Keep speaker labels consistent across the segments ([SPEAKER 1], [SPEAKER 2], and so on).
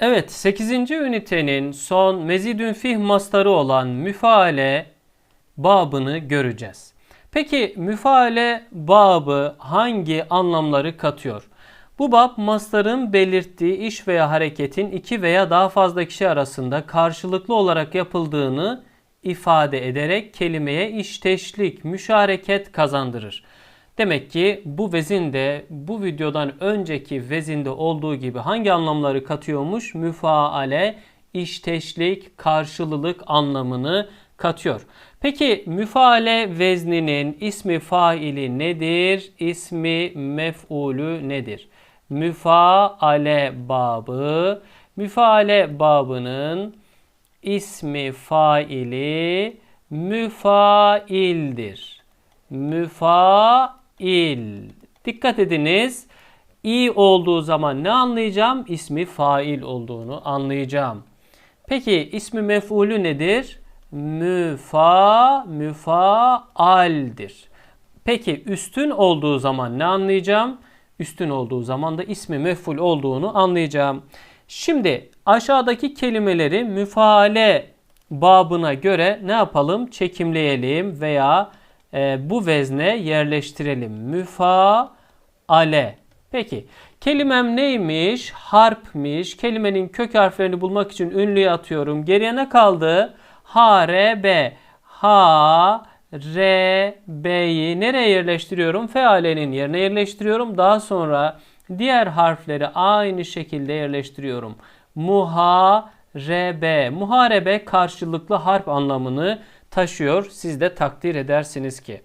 [SPEAKER 1] Evet 8. ünitenin son mezidün fih mastarı olan müfaale babını göreceğiz. Peki müfaale babı hangi anlamları katıyor? Bu bab mastarın belirttiği iş veya hareketin iki veya daha fazla kişi arasında karşılıklı olarak yapıldığını ifade ederek kelimeye işteşlik, müşareket kazandırır. Demek ki bu vezin de bu videodan önceki vezinde olduğu gibi hangi anlamları katıyormuş? Müfaale, işteşlik, karşılılık anlamını katıyor. Peki müfaale vezninin ismi faili nedir? İsmi mef'ulü nedir? Müfaale babı. Müfaale babının ismi faili müfaildir. Müfail. Dikkat ediniz. İ olduğu zaman ne anlayacağım? İsmi fail olduğunu anlayacağım. Peki ismi mef'ulü nedir? Müfa, müfaaldir. Peki üstün olduğu zaman ne anlayacağım? Üstün olduğu zaman da ismi mef'ul olduğunu anlayacağım. Şimdi aşağıdaki kelimeleri müfaale babına göre ne yapalım? Çekimleyelim veya e, bu vezne yerleştirelim. Müfaale. Peki kelimem neymiş? Harpmiş. Kelimenin kök harflerini bulmak için ünlüye atıyorum. Geriye ne kaldı? H, R, B. H, R, B'yi nereye yerleştiriyorum? Fealenin yerine yerleştiriyorum. Daha sonra diğer harfleri aynı şekilde yerleştiriyorum. Muharebe. Muharebe karşılıklı harp anlamını taşıyor. Siz de takdir edersiniz ki.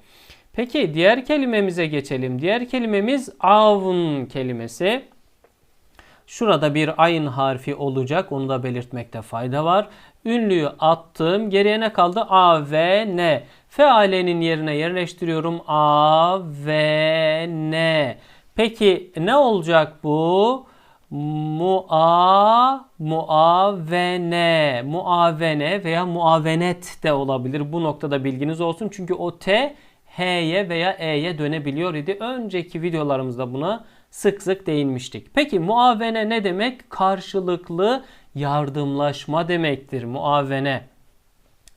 [SPEAKER 1] Peki diğer kelimemize geçelim. Diğer kelimemiz avun kelimesi. Şurada bir ayın harfi olacak. Onu da belirtmekte fayda var. Ünlüyü attım. Geriye ne kaldı? A, V, N. Fealenin yerine yerleştiriyorum. A, V, N. Peki ne olacak bu? Mua, muavene, muavene veya muavenet de olabilir. Bu noktada bilginiz olsun. Çünkü o T H'ye veya E'ye dönebiliyor idi. Önceki videolarımızda buna sık sık değinmiştik. Peki muavene ne demek? Karşılıklı yardımlaşma demektir muavene.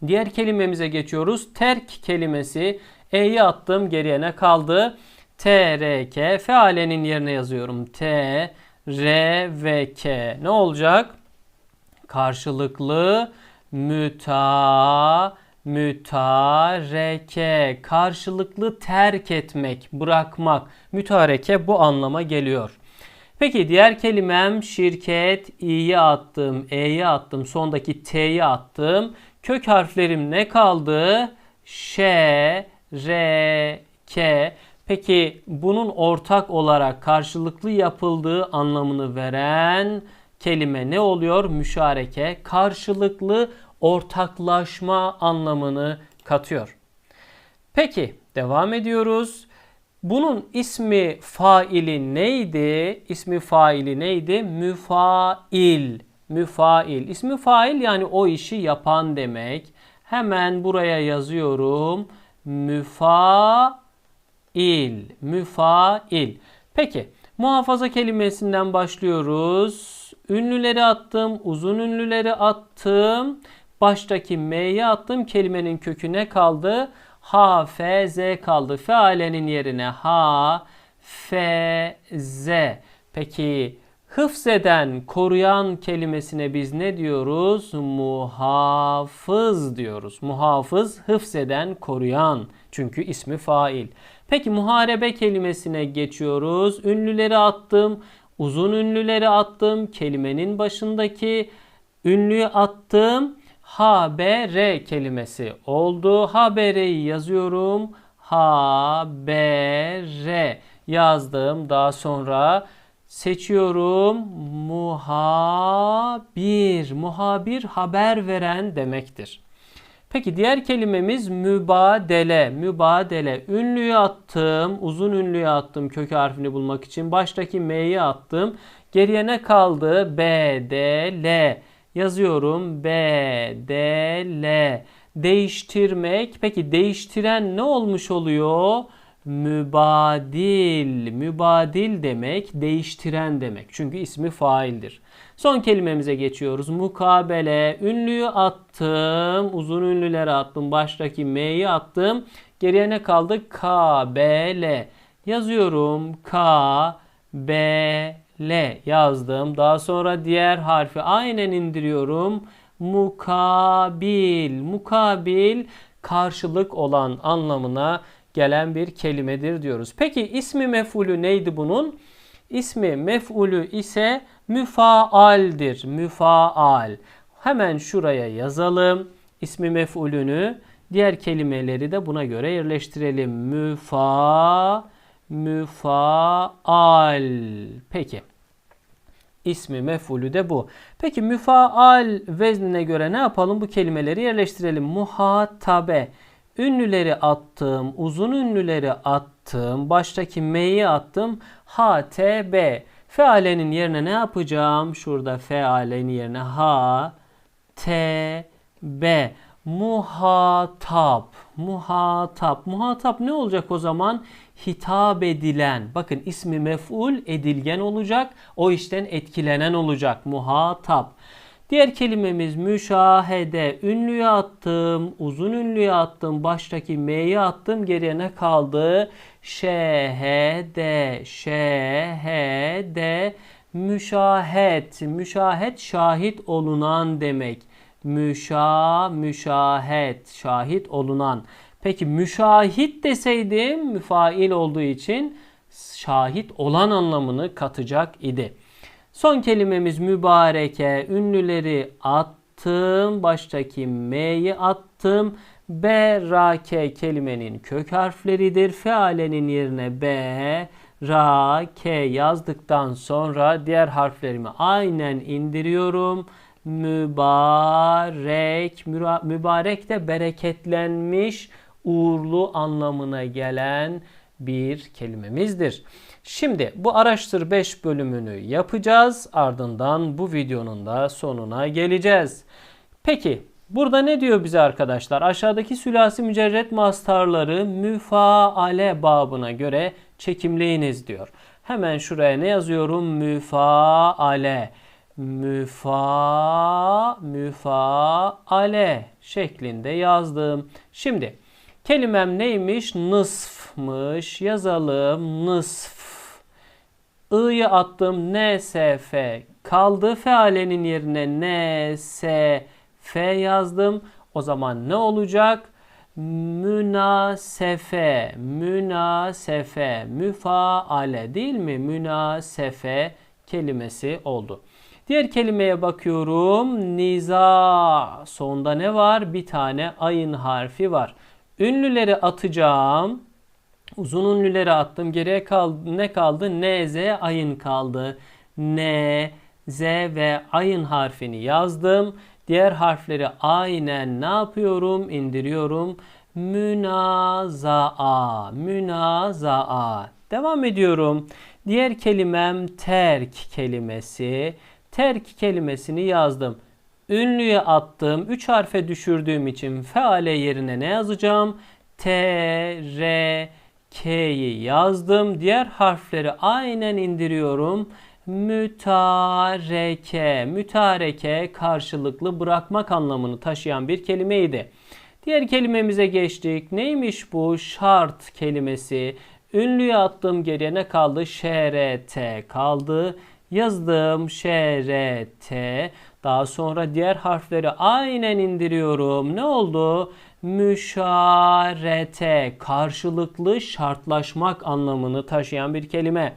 [SPEAKER 1] Diğer kelimemize geçiyoruz. Terk kelimesi. E'yi attım geriye ne kaldı? T, R, K. Fealenin yerine yazıyorum. T, R ve K. Ne olacak? Karşılıklı müta, mütareke. Karşılıklı terk etmek, bırakmak. Mütareke bu anlama geliyor. Peki diğer kelimem şirket. i'yi attım, e'yi attım, sondaki t'yi attım. Kök harflerim ne kaldı? Ş, R, K. Peki bunun ortak olarak karşılıklı yapıldığı anlamını veren kelime ne oluyor? Müşareke. Karşılıklı ortaklaşma anlamını katıyor. Peki devam ediyoruz. Bunun ismi faili neydi? İsmi faili neydi? Müfail. Müfail. İsmi fail yani o işi yapan demek. Hemen buraya yazıyorum. Müfail il, müfail. Peki muhafaza kelimesinden başlıyoruz. Ünlüleri attım, uzun ünlüleri attım. Baştaki m'yi attım. Kelimenin köküne kaldı. Ha, f, z kaldı. Fealenin yerine ha, f, z. Peki hıfzeden, koruyan kelimesine biz ne diyoruz? Muhafız diyoruz. Muhafız hıfzeden, koruyan. Çünkü ismi fail. Peki muharebe kelimesine geçiyoruz. Ünlüleri attım. Uzun ünlüleri attım. Kelimenin başındaki ünlüyü attım. HBR kelimesi oldu. HBR'yi yazıyorum. HBR yazdım. Daha sonra seçiyorum. Muhabir. Muhabir haber veren demektir. Peki diğer kelimemiz mübadele. Mübadele. Ünlüyü attım. Uzun ünlüyü attım kök harfini bulmak için. Baştaki M'yi attım. Geriye ne kaldı? B, D, L. Yazıyorum. B, D, L. Değiştirmek. Peki değiştiren ne olmuş oluyor? Mübadil. Mübadil demek değiştiren demek. Çünkü ismi faildir. Son kelimemize geçiyoruz. Mukabele. Ünlüyü attım. Uzun ünlüleri attım. Baştaki M'yi attım. Geriye ne kaldı? Kabele. Yazıyorum. K, B, L yazdım. Daha sonra diğer harfi aynen indiriyorum. Mukabil. Mukabil karşılık olan anlamına gelen bir kelimedir diyoruz. Peki ismi mef'ulü neydi bunun? İsmi mef'ulü ise müfaaldir. Müfaal. Hemen şuraya yazalım. İsmi mef'ulünü diğer kelimeleri de buna göre yerleştirelim. Müfa müfaal. Peki. İsmi mef'ulü de bu. Peki müfaal veznine göre ne yapalım? Bu kelimeleri yerleştirelim. Muhatabe. Ünlüleri attım, uzun ünlüleri attım, baştaki M'yi attım. H, T, B. Fealenin yerine ne yapacağım? Şurada fealenin yerine H, T, B. Muhatap. Muhatap. Muhatap ne olacak o zaman? Hitap edilen. Bakın ismi mef'ul edilgen olacak. O işten etkilenen olacak. Muhatap. Diğer kelimemiz müşahede. Ünlüye attım, uzun ünlüye attım, baştaki M'yi attım. Geriye ne kaldı? Şehede, şehede, müşahet. Müşahet şahit olunan demek. Müşa, müşahet, şahit olunan. Peki müşahit deseydim müfail olduğu için şahit olan anlamını katacak idi. Son kelimemiz mübareke. Ünlüleri attım. Baştaki M'yi attım. B, ra, K kelimenin kök harfleridir. Fealenin yerine B, ra, K yazdıktan sonra diğer harflerimi aynen indiriyorum. Mübarek, mübarek de bereketlenmiş, uğurlu anlamına gelen bir kelimemizdir. Şimdi bu araştır 5 bölümünü yapacağız. Ardından bu videonun da sonuna geleceğiz. Peki burada ne diyor bize arkadaşlar? Aşağıdaki sülasi mücerret mastarları müfaale babına göre çekimleyiniz diyor. Hemen şuraya ne yazıyorum? Müfaale. Müfa, müfaale şeklinde yazdım. Şimdi kelimem neymiş? Nısfmış. Yazalım. Nısf. I'yı attım. NSF kaldı. Fealenin yerine NSF yazdım. O zaman ne olacak? Münasefe, münasefe, müfaale değil mi? Münasefe kelimesi oldu. Diğer kelimeye bakıyorum. Niza. Sonda ne var? Bir tane ayın harfi var. Ünlüleri atacağım. Uzun ünlüleri attım. Geriye kaldı, ne kaldı? N, Z, ayın kaldı. N, Z ve ayın harfini yazdım. Diğer harfleri aynen ne yapıyorum? İndiriyorum. Münazaa, münazaa. Devam ediyorum. Diğer kelimem terk kelimesi. Terk kelimesini yazdım. Ünlüye attım. 3 harfe düşürdüğüm için feale yerine ne yazacağım? T, R, K'yi yazdım. Diğer harfleri aynen indiriyorum. Mütareke. Mütareke karşılıklı bırakmak anlamını taşıyan bir kelimeydi. Diğer kelimemize geçtik. Neymiş bu? Şart kelimesi. Ünlüye attım geriye ne kaldı? ŞRT kaldı. Yazdım ŞRT. Daha sonra diğer harfleri aynen indiriyorum. Ne oldu? Müşarete, karşılıklı şartlaşmak anlamını taşıyan bir kelime.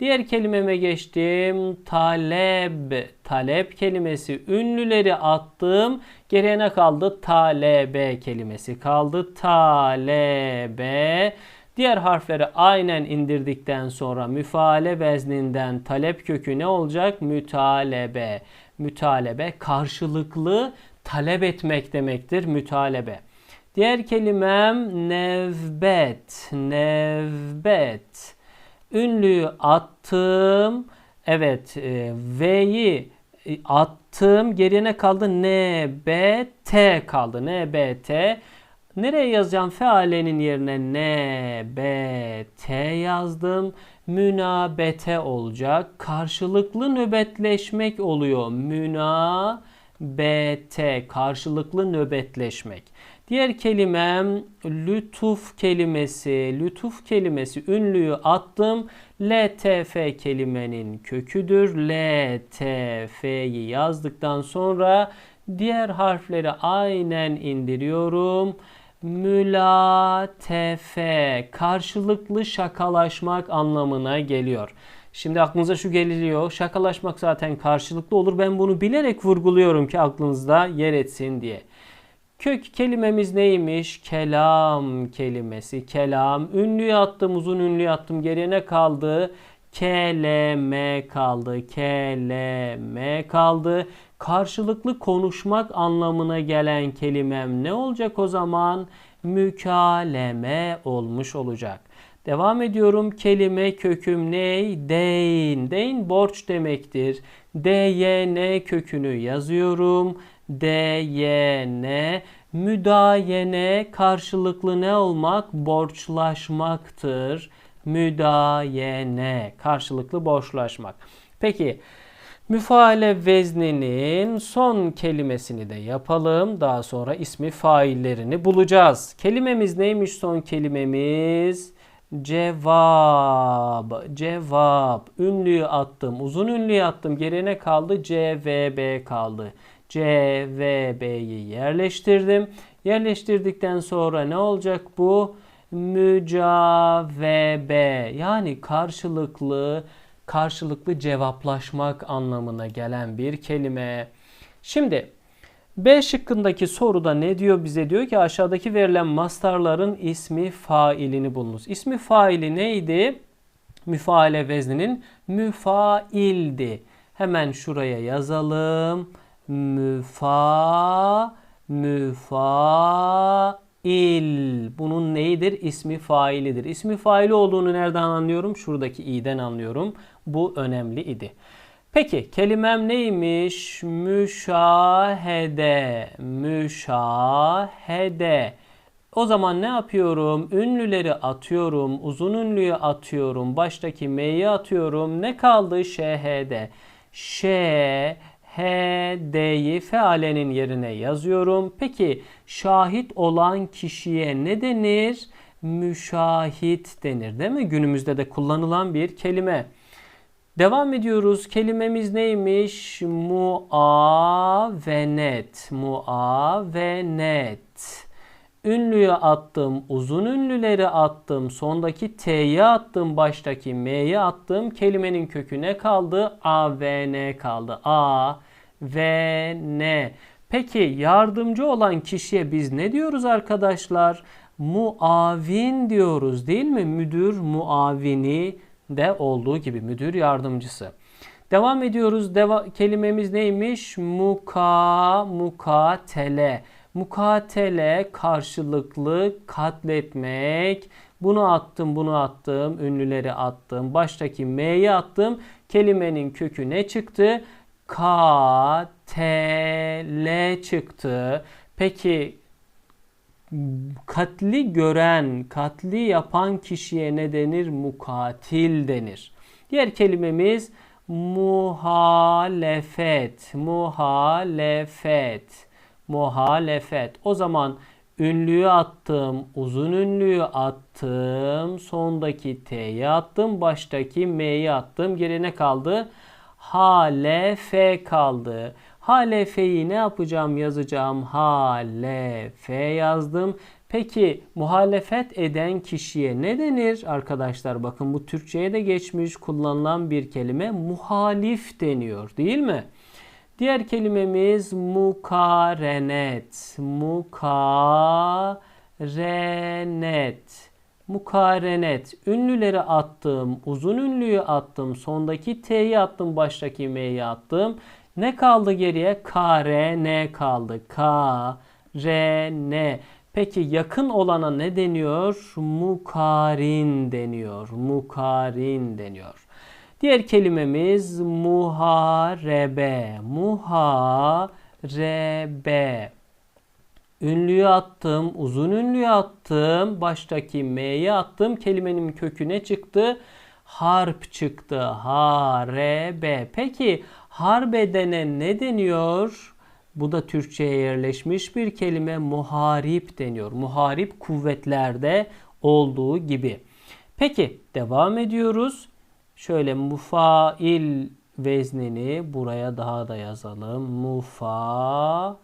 [SPEAKER 1] Diğer kelimeme geçtim. Taleb. Talep kelimesi. Ünlüleri attım. Geriye ne kaldı? Talebe kelimesi kaldı. Talebe. Diğer harfleri aynen indirdikten sonra müfaale vezninden talep kökü ne olacak? Mütalebe. Mütalebe karşılıklı talep etmek demektir mütalebe. Diğer kelimem nevbet. Nevbet. Ünlüyü attım. Evet e, V'yi e, attım. Geriye ne kaldı? N, B, T kaldı. N, B, T. Nereye yazacağım? Fealenin yerine ne, be, te yazdım. Münabete olacak. Karşılıklı nöbetleşmek oluyor. Münabete, karşılıklı nöbetleşmek. Diğer kelimem lütuf kelimesi. Lütuf kelimesi ünlüyü attım. LTF kelimenin köküdür. LTF'yi yazdıktan sonra diğer harfleri aynen indiriyorum. Mülatefe karşılıklı şakalaşmak anlamına geliyor. Şimdi aklınıza şu geliyor. Şakalaşmak zaten karşılıklı olur. Ben bunu bilerek vurguluyorum ki aklınızda yer etsin diye. Kök kelimemiz neymiş? Kelam kelimesi. Kelam. Ünlüyü attım, uzun ünlüyü attım. Geriye ne kaldı? Keleme kaldı. Keleme kaldı. Karşılıklı konuşmak anlamına gelen kelimem ne olacak o zaman? Mükaleme olmuş olacak. Devam ediyorum. Kelime köküm ney? Deyn. Deyn borç demektir. DYN kökünü yazıyorum. DYN müdayene karşılıklı ne olmak? Borçlaşmaktır. Müdayene karşılıklı borçlaşmak. Peki müfaale vezninin son kelimesini de yapalım. Daha sonra ismi faillerini bulacağız. Kelimemiz neymiş son kelimemiz? Cevap. Cevap. Ünlüyü attım. Uzun ünlüyü attım. Geriye ne kaldı? C, V, B kaldı. C, V, B'yi yerleştirdim. Yerleştirdikten sonra ne olacak bu? Mücavebe yani karşılıklı karşılıklı cevaplaşmak anlamına gelen bir kelime. Şimdi B şıkkındaki soruda ne diyor bize? Diyor ki aşağıdaki verilen mastarların ismi failini bulunuz. İsmi faili neydi? Müfaale vezninin müfaildi. Hemen şuraya yazalım müfa müfail. Bunun neyidir? İsmi failidir. İsmi faili olduğunu nereden anlıyorum? Şuradaki i'den anlıyorum. Bu önemli idi. Peki kelimem neymiş? Müşahede. Müşahede. O zaman ne yapıyorum? Ünlüleri atıyorum. Uzun ünlüyü atıyorum. Baştaki m'yi atıyorum. Ne kaldı? Şehede. Şe HD'yi fealenin yerine yazıyorum. Peki şahit olan kişiye ne denir? Müşahit denir değil mi? Günümüzde de kullanılan bir kelime. Devam ediyoruz. Kelimemiz neymiş? Muavenet. Muavenet. Ünlüyü attım, uzun ünlüleri attım, sondaki T'yi attım, baştaki M'yi attım. Kelimenin kökü ne kaldı? A, V, N kaldı. A, V, N. Peki yardımcı olan kişiye biz ne diyoruz arkadaşlar? Muavin diyoruz değil mi? Müdür muavini de olduğu gibi müdür yardımcısı. Devam ediyoruz. Deva kelimemiz neymiş? Muka, mukatele. Mukatele karşılıklı katletmek. Bunu attım, bunu attım, ünlüleri attım. Baştaki M'yi attım. Kelimenin kökü ne çıktı? Katele çıktı. Peki katli gören, katli yapan kişiye ne denir? Mukatil denir. Diğer kelimemiz muhalefet. Muhalefet muhalefet. O zaman ünlüyü attım, uzun ünlüyü attım, sondaki t'yi attım, baştaki m'yi attım. Geri ne kaldı? Halefe kaldı. Halefe'yi ne yapacağım yazacağım? Halefe yazdım. Peki muhalefet eden kişiye ne denir arkadaşlar? Bakın bu Türkçe'ye de geçmiş kullanılan bir kelime muhalif deniyor değil mi? Diğer kelimemiz mukarenet. Mukarenet. Mukarenet. Ünlüleri attım. Uzun ünlüyü attım. Sondaki T'yi attım. Baştaki M'yi attım. Ne kaldı geriye? Kare ne kaldı? Ka, re, ne. Peki yakın olana ne deniyor? Mukarin deniyor. Mukarin deniyor. Diğer kelimemiz muharebe. Muharebe. Ünlüyü attım, uzun ünlüyü attım, baştaki M'yi attım. Kelimenin kökü ne çıktı? Harp çıktı. H-R-B. Peki harbedene ne deniyor? Bu da Türkçe'ye yerleşmiş bir kelime muharip deniyor. Muharip kuvvetlerde olduğu gibi. Peki devam ediyoruz. Şöyle mufail veznini buraya daha da yazalım. Mufa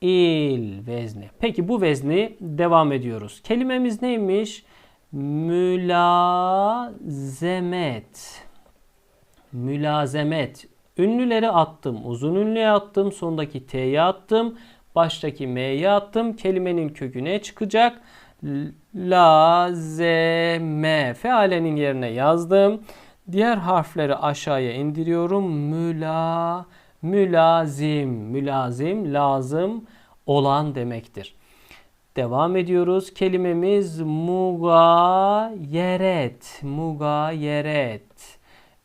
[SPEAKER 1] il vezni. Peki bu vezni devam ediyoruz. Kelimemiz neymiş? Mülazemet. Mülazemet. Ünlüleri attım. Uzun ünlüye attım. Sondaki T'yi attım. Baştaki M'yi attım. Kelimenin kökü çıkacak? Lazeme. Fealenin yerine yazdım. Diğer harfleri aşağıya indiriyorum. Müla, mülazim. Mülazim, lazım olan demektir. Devam ediyoruz. Kelimemiz mugayeret. Mugayeret.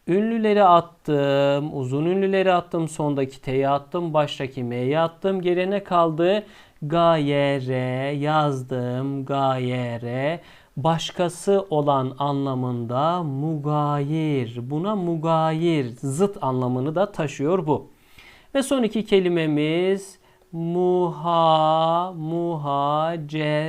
[SPEAKER 1] Ünlüleri attım, uzun ünlüleri attım, sondaki T'yi attım, baştaki M'yi attım. Geriye ne kaldı? Gayere yazdım, gayere. Başkası olan anlamında mugayir. Buna mugayir, zıt anlamını da taşıyor bu. Ve son iki kelimemiz muha, muhaceret.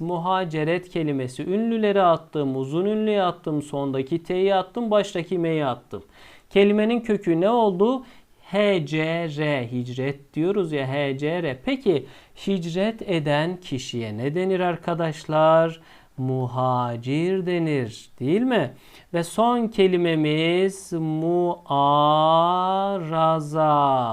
[SPEAKER 1] Muhaceret kelimesi. Ünlüleri attım, uzun ünlüye attım, sondaki T'yi attım, baştaki M'yi attım. Kelimenin kökü ne oldu? HCR, hicret diyoruz ya HCR. Peki hicret eden kişiye ne denir arkadaşlar? Muhacir denir değil mi? Ve son kelimemiz muaraza.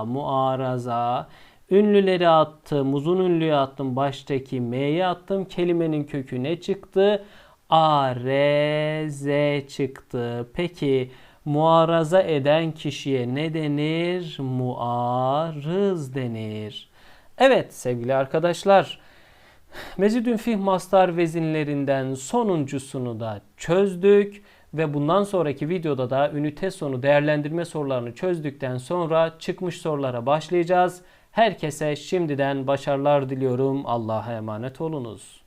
[SPEAKER 1] Muaraza. Ünlüleri attım, uzun ünlüyü attım, baştaki M'yi attım. Kelimenin kökü ne çıktı? A, R, Z çıktı. Peki muaraza eden kişiye ne denir? Muarız denir. Evet sevgili arkadaşlar. Mezidün Fih Mastar vezinlerinden sonuncusunu da çözdük ve bundan sonraki videoda da ünite sonu değerlendirme sorularını çözdükten sonra çıkmış sorulara başlayacağız. Herkese şimdiden başarılar diliyorum. Allah'a emanet olunuz.